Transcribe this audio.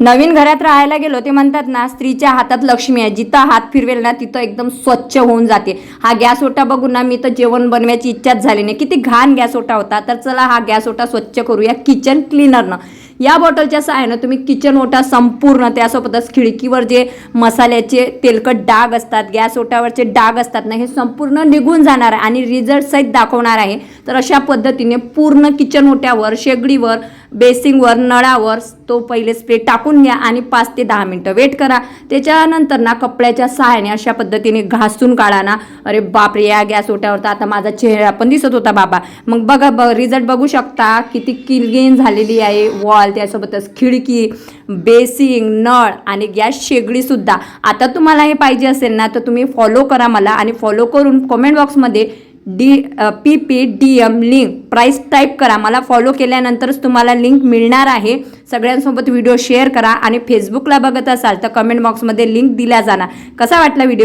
नवीन घरात राहायला गेलो ते म्हणतात ना स्त्रीच्या हातात लक्ष्मी आहे. जिथं हात फिरवेल ना तिथं एकदम स्वच्छ होऊन जाते. हा गॅस ओटा बघून ना मी तर जेवण बनवायची इच्छाच झाली नाही. किती घाण गॅस ओटा होता. तर चला हा गॅस ओटा स्वच्छ करूया किचन क्लीनरनं. या बॉटलच्या सहाय्यानं तुम्ही किचन ओटा संपूर्ण त्यासोबतच खिडकीवर जे मसाल्याचे तेलकट डाग असतात गॅस ओटावरचे डाग असतात ना हे संपूर्ण निघून जाणार आहे आणि रिझल्ट सहित दाखवणार आहे. तर अशा पद्धतीने पूर्ण किचन ओट्यावर शेगडीवर बेसिंगवर नळावर तो पहिले स्प्रे टाकून घ्या आणि पाच ते दहा मिनटं वेट करा. त्याच्यानंतर ना कपड्याच्या सहाय्याने अशा पद्धतीने घासून काढा ना. अरे बापरे या गॅस ओट्यावर तर आता माझा चेहरा पण दिसत होता बाबा. मग बघा ब रिझल्ट बघू शकता किती किलगेन झालेली आहे. वॉल त्यासोबतच खिडकी बेसिंग नळ आणि गॅस शेगडीसुद्धा आता तुम्हाला हे पाहिजे असेल ना तर तुम्ही फॉलो करा मला आणि फॉलो करून कमेंट बॉक्समध्ये D P P D M link price type करा. मला फॉलो केल्यानंतरच तुम्हाला लिंक मिळणार आहे. सगळ्यांसोबत व्हिडिओ शेअर करा आणि फेसबुकला बघत असाल तर कमेंट बॉक्समध्ये लिंक दिल्या जाणार. कसा वाटला व्हिडिओ